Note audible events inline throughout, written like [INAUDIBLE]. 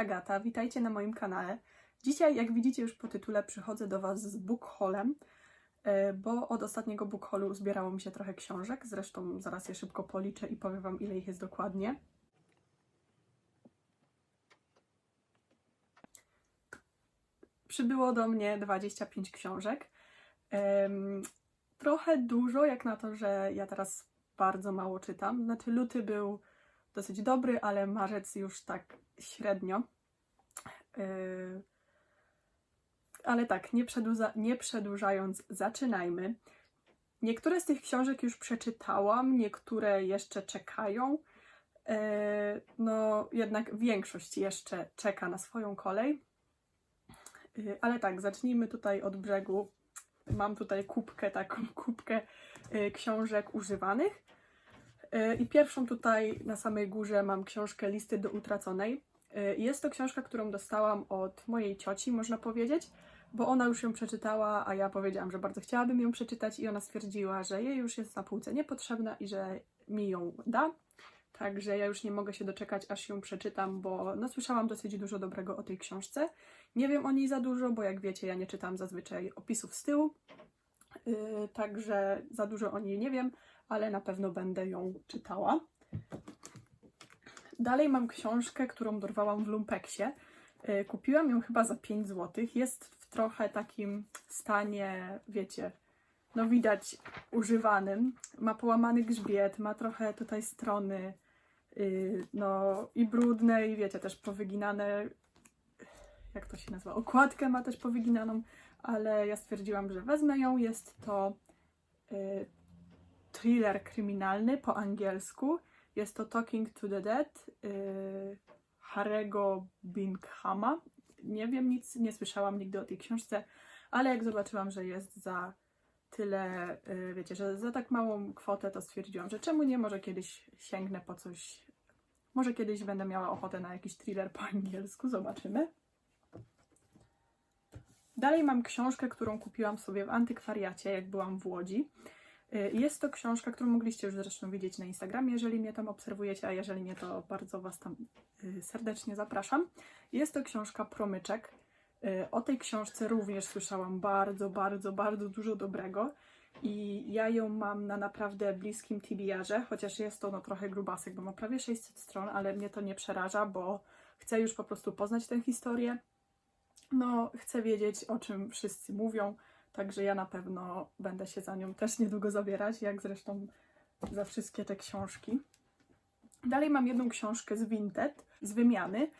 Agata, witajcie na moim kanale. Dzisiaj, jak widzicie już po tytule, przychodzę do Was z book haulem, e, bo od ostatniego book haulu zbierało mi się trochę książek. Zresztą zaraz je szybko policzę i powiem Wam, ile ich jest dokładnie. Przybyło do mnie 25 książek. Trochę dużo, jak na to, że ja teraz bardzo mało czytam. Znaczy, luty był dosyć dobry, ale marzec już tak średnio. Yy, Ale tak, nie, przedłuża, nie przedłużając, zaczynajmy. Niektóre z tych książek już przeczytałam, niektóre jeszcze czekają. Yy, No, jednak większość jeszcze czeka na swoją kolej. Yy, Ale tak, zacznijmy tutaj od brzegu. Mam tutaj kubkę, taką [LAUGHS] kubkę książek używanych. Yy, I pierwszą tutaj na samej górze mam książkę Listy do utraconej. Yy, Jest to książka, którą dostałam od mojej cioci, można powiedzieć, bo ona już ją przeczytała, a ja powiedziałam, że bardzo chciałabym ją przeczytać i ona stwierdziła, że jej już jest na półce niepotrzebna i że mi ją da. Także ja już nie mogę się doczekać, aż ją przeczytam, bo no, słyszałam dosyć dużo dobrego o tej książce. Nie wiem o niej za dużo, bo jak wiecie, ja nie czytam zazwyczaj opisów z tyłu, yy, także za dużo o niej nie wiem, ale na pewno będę ją czytała. Dalej mam książkę, którą dorwałam w Lumpeksie. Yy, Kupiłam ją chyba za 5 zł. Jest w trochę takim stanie, wiecie, no widać używanym. Ma połamany grzbiet, ma trochę tutaj strony, yy, no i brudne, i wiecie, też powyginane. Jak to się nazywa? Okładkę ma też powyginaną, ale ja stwierdziłam, że wezmę ją. Jest to yy, thriller kryminalny po angielsku. Jest to Talking to the Dead yy, Harego Binghama. Nie wiem nic, nie słyszałam nigdy o tej książce, ale jak zobaczyłam, że jest za tyle, yy, wiecie, że za tak małą kwotę, to stwierdziłam, że czemu nie, może kiedyś sięgnę po coś, może kiedyś będę miała ochotę na jakiś thriller po angielsku, zobaczymy. Dalej mam książkę, którą kupiłam sobie w antykwariacie, jak byłam w Łodzi. Y, Jest to książka, którą mogliście już zresztą widzieć na Instagramie, jeżeli mnie tam obserwujecie, a jeżeli nie, to bardzo Was tam y, serdecznie zapraszam. Jest to książka Promyczek. Y, O tej książce również słyszałam bardzo, bardzo, bardzo dużo dobrego i ja ją mam na naprawdę bliskim TBR-ze, chociaż jest to no, trochę grubasek, bo ma prawie 600 stron, ale mnie to nie przeraża, bo chcę już po prostu poznać tę historię. No, chcę wiedzieć, o czym wszyscy mówią, Także ja na pewno będę się za nią też niedługo zabierać, jak zresztą za wszystkie te książki. Dalej mam jedną książkę z Vinted, z wymiany.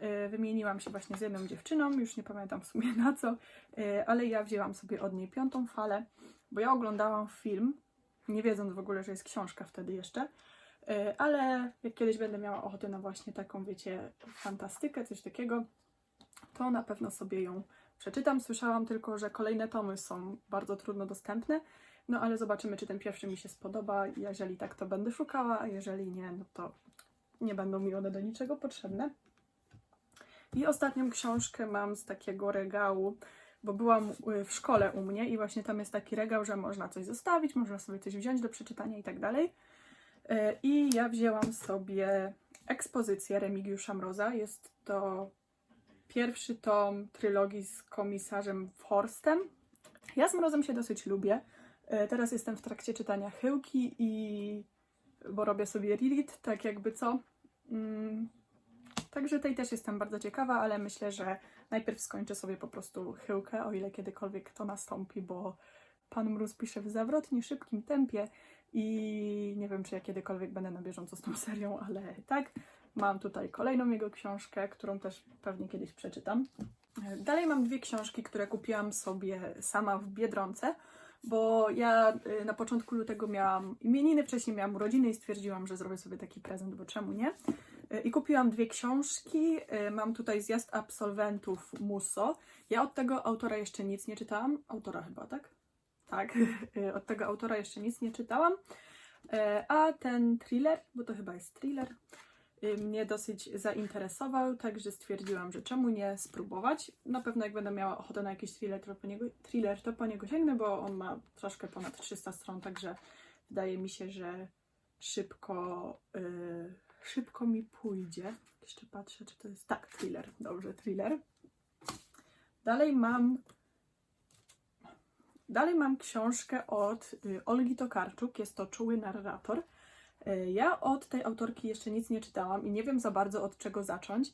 Yy, Wymieniłam się właśnie z jedną dziewczyną, już nie pamiętam w sumie na co, yy, ale ja wzięłam sobie od niej piątą falę, bo ja oglądałam film, nie wiedząc w ogóle, że jest książka wtedy jeszcze, yy, ale jak kiedyś będę miała ochotę na właśnie taką, wiecie, fantastykę, coś takiego, to na pewno sobie ją przeczytam. Słyszałam tylko, że kolejne tomy są bardzo trudno dostępne, no ale zobaczymy, czy ten pierwszy mi się spodoba. Jeżeli tak, to będę szukała, a jeżeli nie, no to nie będą mi one do niczego potrzebne. I ostatnią książkę mam z takiego regału, bo byłam y, w szkole u mnie i właśnie tam jest taki regał, że można coś zostawić, można sobie coś wziąć do przeczytania i tak dalej. Y, I ja wzięłam sobie ekspozycję Remigiusza Mroza. Jest to pierwszy tom trylogii z komisarzem Horstem. Ja z Mrozem się dosyć lubię. E, Teraz jestem w trakcie czytania Chyłki i bo robię sobie Lilith, tak jakby co. Mm, Także tej też jestem bardzo ciekawa, ale myślę, że najpierw skończę sobie po prostu Chyłkę, o ile kiedykolwiek to nastąpi, bo Pan Mróz pisze w zawrotnie szybkim tempie i nie wiem, czy ja kiedykolwiek będę na bieżąco z tą serią, ale tak. Mam tutaj kolejną jego książkę, którą też pewnie kiedyś przeczytam. Dalej mam dwie książki, które kupiłam sobie sama w Biedronce, bo ja y, na początku lutego miałam imieniny, wcześniej miałam urodziny i stwierdziłam, że zrobię sobie taki prezent, bo czemu nie? Y, I kupiłam dwie książki. Y, Mam tutaj Zjazd Absolwentów Muso. Ja od tego autora jeszcze nic nie czytałam. Autora chyba, tak? Tak, od tego autora jeszcze nic nie czytałam. A ten thriller, bo to chyba jest thriller, mnie dosyć zainteresował, także stwierdziłam, że czemu nie spróbować. Na pewno jak będę miała ochotę na jakiś thriller, to po niego, thriller, to po niego sięgnę, bo on ma troszkę ponad 300 stron, także wydaje mi się, że szybko, y, szybko mi pójdzie. Jeszcze patrzę, czy to jest. Tak, thriller. Dobrze, thriller. Dalej mam. Dalej mam książkę od y, Olgi Tokarczuk. Jest to Czuły narrator. Y, Ja od tej autorki jeszcze nic nie czytałam i nie wiem za bardzo od czego zacząć.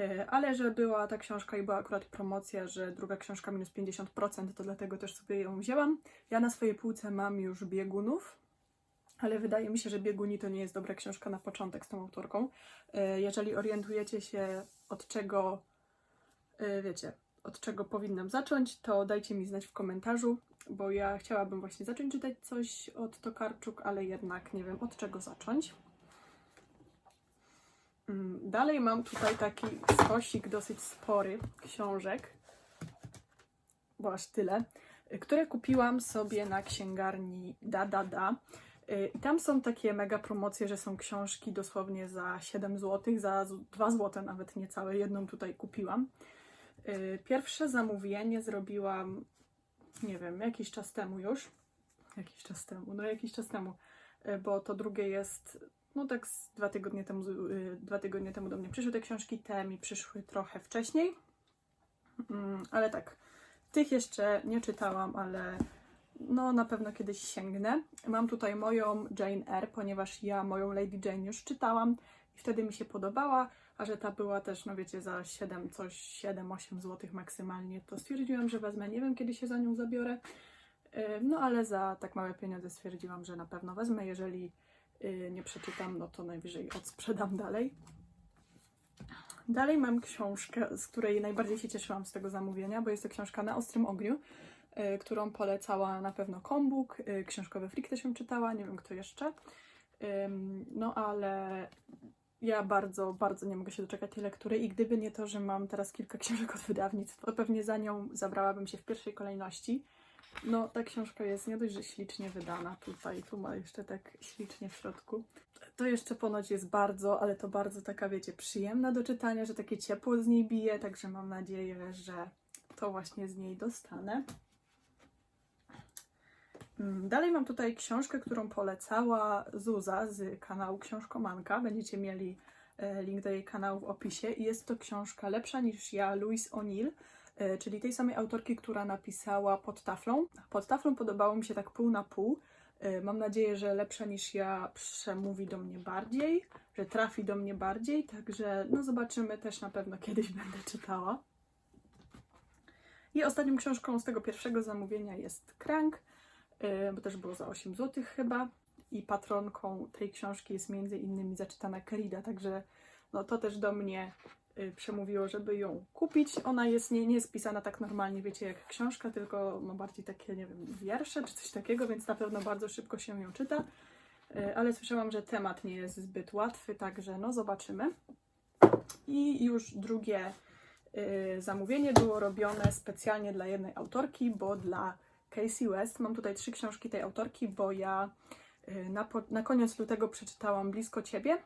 Y, Ale że była ta książka i była akurat promocja, że druga książka minus 50%, to dlatego też sobie ją wzięłam. Ja na swojej półce mam już biegunów, ale wydaje mi się, że bieguni to nie jest dobra książka na początek z tą autorką. Y, Jeżeli orientujecie się od czego, wiecie, od czego powinnam zacząć, to dajcie mi znać w komentarzu, bo ja chciałabym właśnie zacząć czytać coś od Tokarczuk, ale jednak nie wiem od czego zacząć. Mm, Dalej mam tutaj taki stosik dosyć spory książek, bo aż tyle, które kupiłam sobie na księgarni Da Da Da. Y, I tam są takie mega promocje, że są książki dosłownie za 7 zł, za z- 2 zł nawet niecałe. Jedną tutaj kupiłam. Y, Pierwsze zamówienie zrobiłam, nie wiem, jakiś czas temu już. Jakiś czas temu, no jakiś czas temu, y, bo to drugie jest, no tak z dwa tygodnie temu, y, dwa tygodnie temu do mnie przyszły te książki, te mi przyszły trochę wcześniej. Mm, Ale tak, tych jeszcze nie czytałam, ale no na pewno kiedyś sięgnę. Mam tutaj moją Jane Eyre, ponieważ ja moją Lady Jane już czytałam i wtedy mi się podobała, a że ta była też, no wiecie, za 7, coś 7-8 zł maksymalnie, to stwierdziłam, że wezmę. Nie wiem, kiedy się za nią zabiorę, no ale za tak małe pieniądze stwierdziłam, że na pewno wezmę. Jeżeli yy, nie przeczytam, no to najwyżej odsprzedam dalej. Dalej mam książkę, z której najbardziej się cieszyłam z tego zamówienia, bo jest to książka Na Ostrym Ogniu, y, którą polecała na pewno Kombuk. y, Książkowy Frik też ją czytała, nie wiem kto jeszcze. No ale ja bardzo, bardzo nie mogę się doczekać tej lektury i gdyby nie to, że mam teraz kilka [LAUGHS] książek od wydawnictw, to pewnie za nią zabrałabym się w pierwszej kolejności. No, ta książka jest nie dość, że ślicznie wydana tutaj, tu ma jeszcze tak ślicznie w środku. To jeszcze ponoć jest bardzo, ale to bardzo taka, wiecie, przyjemna do czytania, że takie ciepło z niej bije, także mam nadzieję, że to właśnie z niej dostanę. Mm, Dalej mam tutaj książkę, którą polecała Zuza z kanału Książkomanka. Będziecie mieli e, link do jej kanału w opisie. Jest to książka lepsza niż ja, Louise O'Neill, e, czyli tej samej autorki, która napisała Pod taflą. Pod taflą podobało mi się tak pół na pół. E, Mam nadzieję, że lepsza niż ja przemówi do mnie bardziej, że trafi do mnie bardziej, także no zobaczymy, też na pewno kiedyś [LAUGHS] będę czytała. I ostatnią książką z tego pierwszego zamówienia jest Crank, y, bo też było za 8 zł chyba. I patronką tej książki jest między innymi zaczytana Kerida, także no to też do mnie y, przemówiło, żeby ją kupić. Ona jest nie, nie jest tak normalnie, wiecie, jak książka, tylko ma bardziej takie, nie wiem, wiersze czy coś takiego, więc na pewno bardzo szybko się ją czyta. Y, Ale słyszałam, że temat nie jest zbyt łatwy, także no zobaczymy. I już drugie y, zamówienie było robione specjalnie dla jednej autorki, bo dla Casey West. Mam tutaj trzy książki tej autorki, bo ja y, na, na koniec lutego przeczytałam Blisko Ciebie.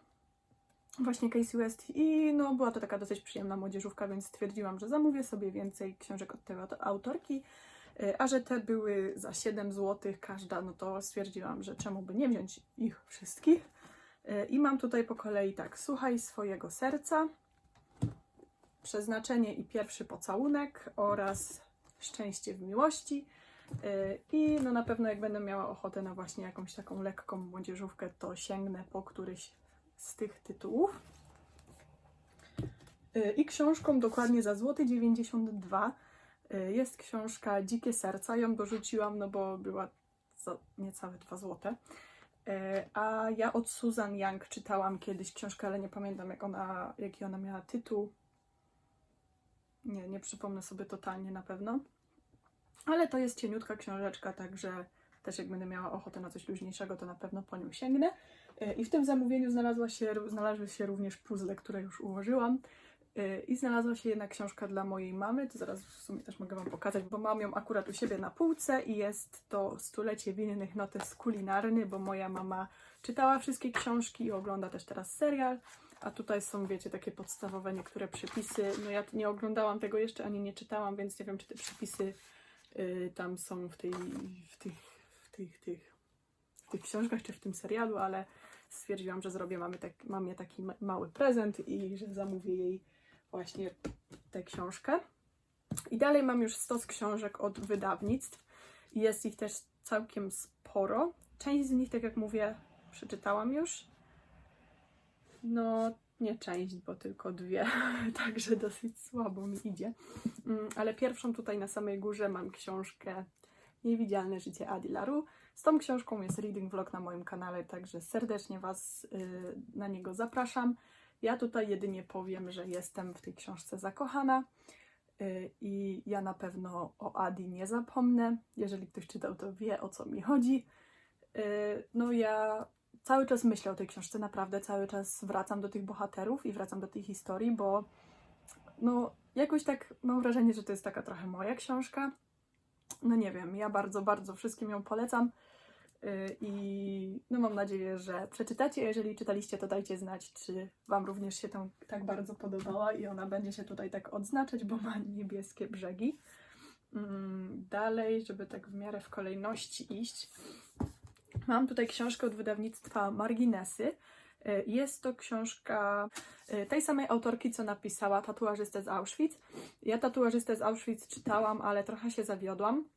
Właśnie Casey West i no była to taka dosyć przyjemna młodzieżówka, więc stwierdziłam, że zamówię sobie więcej książek od tej auto- autorki. Y, A że te były za 7 zł każda, no to stwierdziłam, że czemu by nie wziąć ich wszystkich. Y, I mam tutaj po kolei tak, słuchaj swojego serca, przeznaczenie i pierwszy pocałunek oraz szczęście w miłości. Yy, I no na pewno jak będę miała ochotę na właśnie jakąś taką lekką młodzieżówkę, to sięgnę po któryś z tych tytułów. Yy, I książką dokładnie za złoty 92 yy, jest książka Dzikie Serca. Ją dorzuciłam, no bo była za niecałe 2 złote. A ja od Susan Young czytałam kiedyś książkę, ale nie pamiętam jak ona, jaki ona miała tytuł. Nie, nie przypomnę sobie totalnie na pewno. Ale to jest cieniutka książeczka, także też jak będę miała ochotę na coś luźniejszego, to na pewno po nią sięgnę. E, I w tym zamówieniu znalazła się, znalazły się również puzzle, które już ułożyłam. E, I znalazła się jedna książka dla mojej mamy, to zaraz w sumie też mogę Wam pokazać, bo mam ją akurat u siebie na półce i jest to Stulecie winnych notes kulinarny, bo moja mama czytała wszystkie książki i ogląda też teraz serial. A tutaj są, wiecie, takie podstawowe niektóre przepisy. No ja nie oglądałam tego jeszcze, ani nie czytałam, więc nie wiem, czy te przepisy tam są w tej, w tych, w tych, tych, tych książkach czy w tym serialu, ale stwierdziłam, że zrobię mamie, tak, mamie taki ma- mały prezent i że zamówię jej właśnie tę książkę. I dalej mam już stos książek od wydawnictw. Jest ich też całkiem sporo. Część z nich, tak jak mówię, przeczytałam już. No, nie część, bo tylko dwie, [LAUGHS] także dosyć słabo mi idzie. Mm, Ale pierwszą tutaj na samej górze mam książkę Niewidzialne życie Adi Laru. Z tą książką jest reading vlog na moim kanale, także serdecznie Was y, na niego zapraszam. Ja tutaj jedynie powiem, że jestem w tej książce zakochana y, i ja na pewno o Adi nie zapomnę. Jeżeli ktoś czytał, to wie o co mi chodzi. Y, No ja cały czas myślę o tej książce, naprawdę cały czas wracam do tych bohaterów i wracam do tej historii, bo no jakoś tak mam wrażenie, że to jest taka trochę moja książka. No nie wiem, ja bardzo, bardzo wszystkim ją polecam yy, i no mam nadzieję, że przeczytacie. Jeżeli czytaliście, to dajcie znać, czy Wam również się tam tak bardzo podobała i ona będzie się tutaj tak odznaczać, bo ma niebieskie brzegi. Mm, Dalej, żeby tak w miarę w kolejności iść, Mam tutaj książkę od wydawnictwa Marginesy. Y, Jest to książka y, tej samej autorki, co napisała Tatuażystę z Auschwitz. Ja Tatuażystę z Auschwitz czytałam, ale trochę się zawiodłam.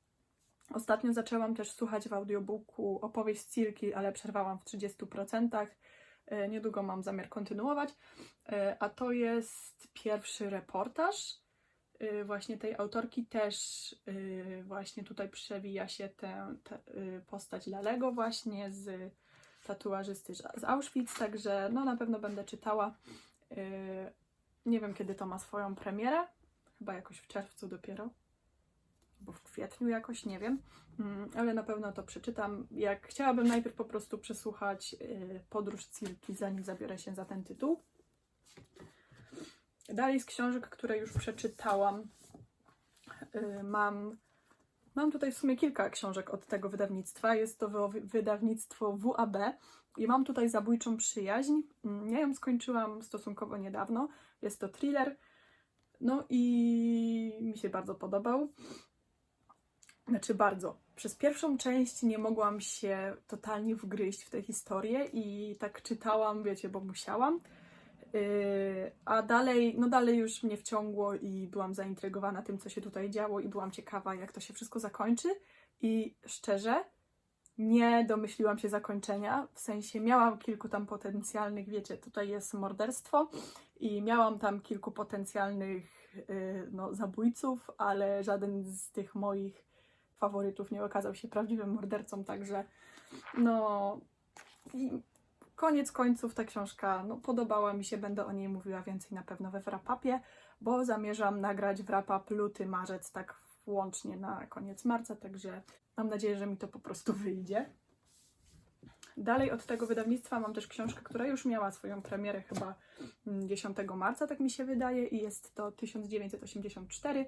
Ostatnio zaczęłam też słuchać w audiobooku opowieść Cirki, ale przerwałam w 30%. Y, Niedługo mam zamiar kontynuować. A to jest pierwszy reportaż właśnie tej autorki też y, właśnie tutaj przewija się tę y, postać Lalego właśnie z tatuażysty z Auschwitz, także no na pewno będę czytała. Y, Nie wiem kiedy to ma swoją premierę, chyba jakoś w czerwcu dopiero, albo w kwietniu jakoś, nie wiem, Mm, ale na pewno to przeczytam. Jak chciałabym najpierw po prostu przesłuchać y, Podróż Cirki, zanim zabiorę się za ten tytuł. Dalej z książek, które już przeczytałam, y, mam, mam tutaj w sumie kilka książek od tego wydawnictwa. Jest to wy- wydawnictwo WAB i mam tutaj Zabójczą Przyjaźń. Mm, Ja ją skończyłam stosunkowo niedawno. Jest to thriller. No i mi się bardzo podobał. Znaczy bardzo. Przez pierwszą część nie mogłam się totalnie wgryźć w tę historię i tak czytałam, wiecie, bo musiałam. Yy, a dalej, no dalej już mnie wciągło i byłam zaintrygowana tym, co się tutaj działo i byłam ciekawa, jak to się wszystko zakończy. I szczerze, nie domyśliłam się zakończenia. W sensie miałam kilku tam potencjalnych, wiecie, tutaj jest morderstwo i miałam tam kilku potencjalnych yy, no, zabójców, ale żaden z tych moich faworytów nie okazał się prawdziwym mordercą, także no i koniec końców ta książka no, podobała mi się, będę o niej mówiła więcej na pewno we wrapapie, bo zamierzam nagrać wrapap luty, marzec, tak łącznie na koniec marca, także mam nadzieję, że mi to po prostu wyjdzie. Dalej od tego wydawnictwa mam też książkę, która już miała swoją premierę chyba mm, 10 marca, tak mi się wydaje, i jest to 1984 y,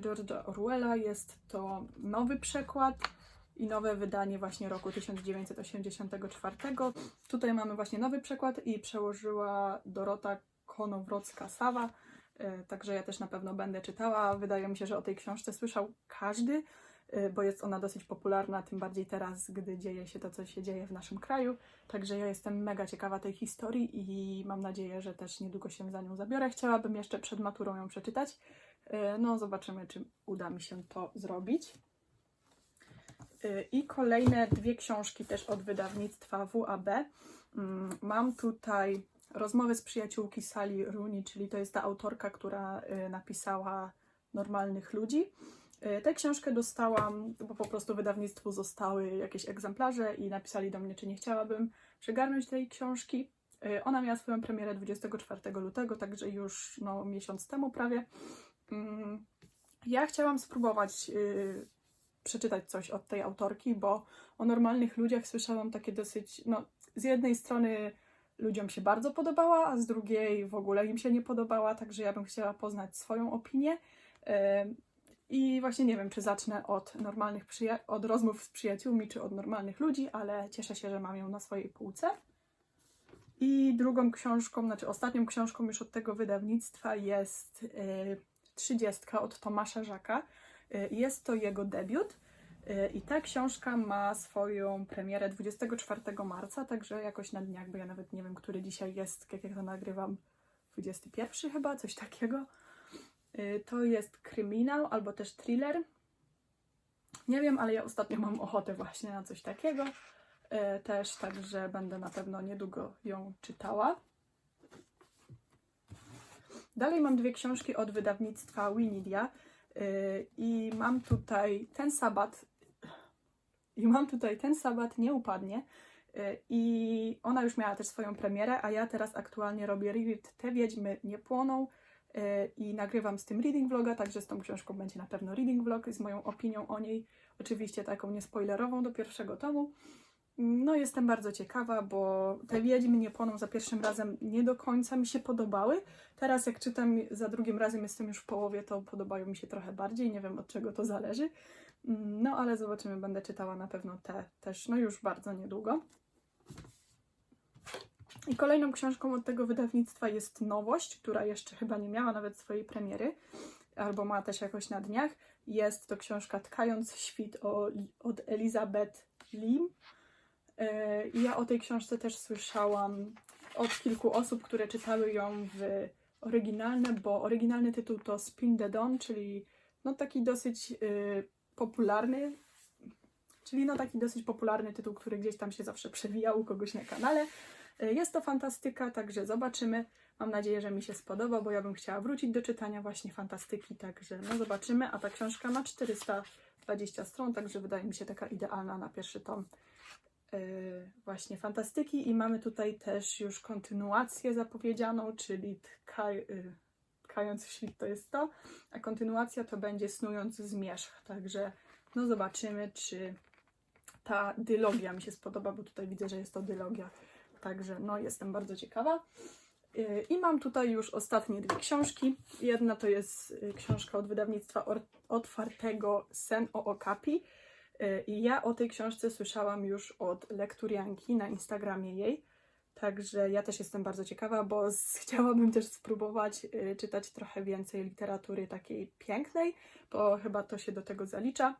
George'a Orwella. Jest to nowy przekład i nowe wydanie właśnie roku 1984. Tutaj mamy właśnie nowy przekład i przełożyła Dorota Konowrocka-Sawa. y, Także ja też na pewno będę czytała. Wydaje mi się, że o tej książce słyszał każdy, y, bo jest ona dosyć popularna, tym bardziej teraz, gdy dzieje się to, co się dzieje w naszym kraju. Także ja jestem mega ciekawa tej historii i mam nadzieję, że też niedługo się za nią zabiorę. Chciałabym jeszcze przed maturą ją przeczytać. Y, No, zobaczymy, czy uda mi się to zrobić. Y, I kolejne dwie książki też od wydawnictwa WAB. Mm, Mam tutaj rozmowy z przyjaciółki Sally Rooney, czyli to jest ta autorka, która y, napisała Normalnych Ludzi. Y, Tę książkę dostałam, bo po prostu wydawnictwu zostały jakieś egzemplarze i napisali do mnie, czy nie chciałabym przygarnąć tej książki. Ona miała swoją premierę 24 lutego, także już no, miesiąc temu prawie. Mm, Ja chciałam spróbować przeczytać coś od tej autorki, bo o normalnych ludziach słyszałam takie dosyć, no z jednej strony ludziom się bardzo podobała, a z drugiej w ogóle im się nie podobała, także ja bym chciała poznać swoją opinię. Ym, I właśnie nie wiem, czy zacznę od normalnych od rozmów z przyjaciółmi, czy od normalnych ludzi, ale cieszę się, że mam ją na swojej półce. I drugą książką, znaczy ostatnią książką już od tego wydawnictwa jest y, trzydziestka od Tomasza Żaka. Y, Jest to jego debiut. Y, I ta książka ma swoją premierę 24 marca, także jakoś na dniach, bo ja nawet nie wiem, który dzisiaj jest, jak ja to nagrywam, 21 chyba, coś takiego. Y, To jest kryminał albo też thriller. Nie wiem, ale ja ostatnio mam ochotę właśnie na coś takiego też, także będę na pewno niedługo ją czytała. Dalej mam dwie książki od wydawnictwa Winidia i mam tutaj ten sabat i mam tutaj ten sabat nie upadnie y, i ona już miała też swoją premierę, a ja teraz aktualnie robię read Te Wiedźmy nie płoną y, i nagrywam z tym reading vloga, także z tą książką będzie na pewno reading vlog z moją opinią o niej, oczywiście taką niespoilerową do pierwszego tomu. No, jestem bardzo ciekawa, bo te wiedźmy nie płoną za pierwszym razem nie do końca mi się podobały. Teraz, jak czytam za drugim razem, jestem już w połowie, to podobają mi się trochę bardziej. Nie wiem od czego to zależy. Mm, No, ale zobaczymy, będę czytała na pewno te też, no już bardzo niedługo. I kolejną książką od tego wydawnictwa jest Nowość, która jeszcze chyba nie miała nawet swojej premiery, albo ma też jakoś na dniach. Jest to książka Tkając świt o, od Elizabeth Lim. E, I ja o tej książce też słyszałam od kilku osób, które czytały ją w oryginalne, bo oryginalny tytuł to Spin the Dawn, czyli no taki dosyć y, popularny, czyli no taki dosyć popularny tytuł, który gdzieś tam się zawsze przewijał u kogoś na kanale. Y, Jest to fantastyka, także zobaczymy. Mam nadzieję, że mi się spodoba, bo ja bym chciała wrócić do czytania właśnie fantastyki, także no zobaczymy. A ta książka ma 420 stron, także wydaje mi się taka idealna na pierwszy tom właśnie fantastyki. I mamy tutaj też już kontynuację zapowiedzianą, czyli yy, Tkając świt to jest to, a kontynuacja to będzie Snując Zmierzch. Także no zobaczymy, czy ta dylogia mi się spodoba, bo tutaj widzę, że jest to dylogia. Także no jestem bardzo ciekawa. Yy, I mam tutaj już ostatnie dwie książki. Jedna to jest książka od wydawnictwa Otwartego Sen o Okapi. Yy, I ja o tej książce słyszałam już od lekturianki na Instagramie jej. Także ja też jestem bardzo ciekawa, bo [LAUGHS] chciałabym też spróbować y, czytać trochę więcej literatury takiej pięknej, bo chyba to się do tego zalicza.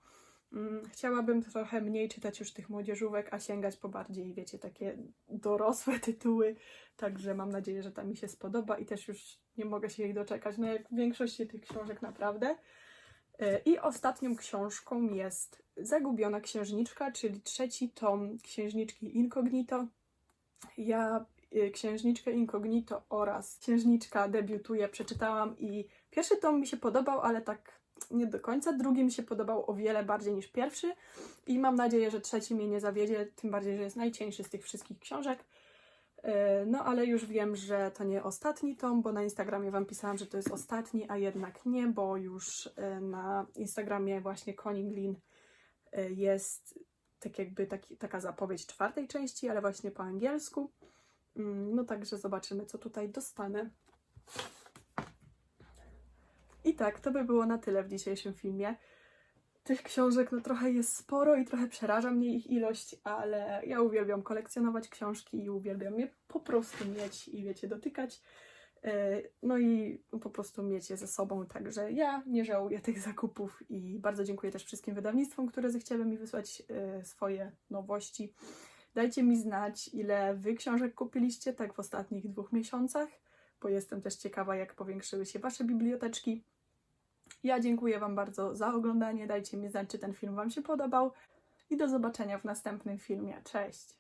Mm, Chciałabym trochę mniej czytać już tych młodzieżówek, a sięgać po bardziej, wiecie, takie dorosłe [LAUGHS] tytuły. Także mam nadzieję, że ta mi się spodoba i też już nie mogę się jej doczekać. No jak w większości tych książek naprawdę. Y, I ostatnią książką jest Zagubiona Księżniczka, czyli trzeci tom Księżniczki Incognito. Ja y, Księżniczkę Incognito oraz Księżniczka debiutuje przeczytałam i pierwszy tom mi się podobał, ale tak nie do końca. Drugi mi się podobał o wiele bardziej niż pierwszy i mam nadzieję, że trzeci mnie nie zawiedzie, tym bardziej, że jest najcieńszy z tych wszystkich książek. E, No ale już wiem, że to nie ostatni tom, bo na Instagramie Wam pisałam, że to jest ostatni, a jednak nie, bo już e, na Instagramie właśnie Koninglin e, jest tak jakby taki, taka zapowiedź czwartej części, ale właśnie po angielsku. Mm, No także zobaczymy, co tutaj dostanę. I tak, to by było na tyle w dzisiejszym filmie. Tych książek no trochę jest sporo i trochę przeraża mnie ich ilość, ale ja uwielbiam kolekcjonować książki i uwielbiam je po prostu mieć i wiecie, dotykać. E, No i po prostu mieć je ze sobą, także ja nie żałuję tych zakupów i bardzo dziękuję też wszystkim wydawnictwom, które zechciały mi wysłać e, swoje nowości. Dajcie mi znać, ile wy książek kupiliście tak w ostatnich dwóch miesiącach, bo jestem też ciekawa, jak powiększyły się wasze biblioteczki. Ja dziękuję Wam bardzo za oglądanie. Dajcie mi znać, czy ten film Wam się podobał. I do zobaczenia w następnym filmie. Cześć!